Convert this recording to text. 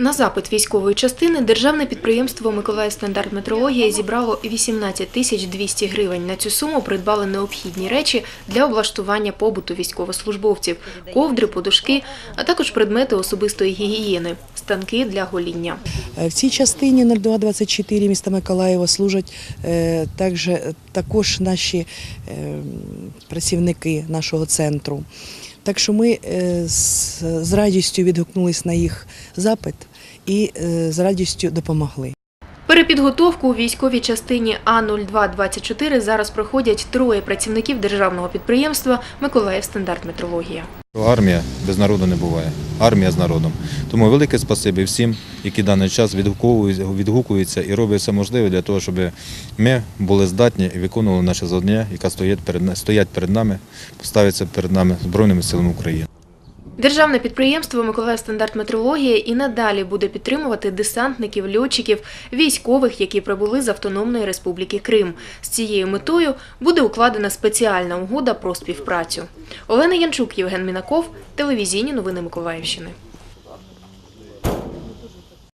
На запит військової частини державне підприємство Миколаїв стандарт метрологія зібрало 18 тисяч 200 гривень. На цю суму придбали необхідні речі для облаштування побуту військовослужбовців, ковдри, подушки, а також предмети особистої гігієни, станки для гоління. Е, В цій частині 0224 міста Миколаєва служать е, також, наші е, працівники нашого центру. Так що ми е, з, радістю відгукнулись на їх запит і е, з радістю допомогли. Перепідготовку у військовій частині А0224 зараз проходять троє працівників державного підприємства Миколаїв стандарт метрологія. Армія без народу не буває. Армія з народом. Тому велике спасибі всім, які даний час відгукуються і роблять все можливе для того, щоб ми були здатні і виконували наше завдання, яке стоять перед нами, ставиться перед нами Збройними силами України. Державне підприємство Миколаїв стандарт метрологія і надалі буде підтримувати десантників, льотчиків, військових, які прибули з Автономної Республіки Крим. З цією метою буде укладена спеціальна угода про співпрацю. Олена Янчук, Євген Мінаков, телевізійні новини Миколаївщини.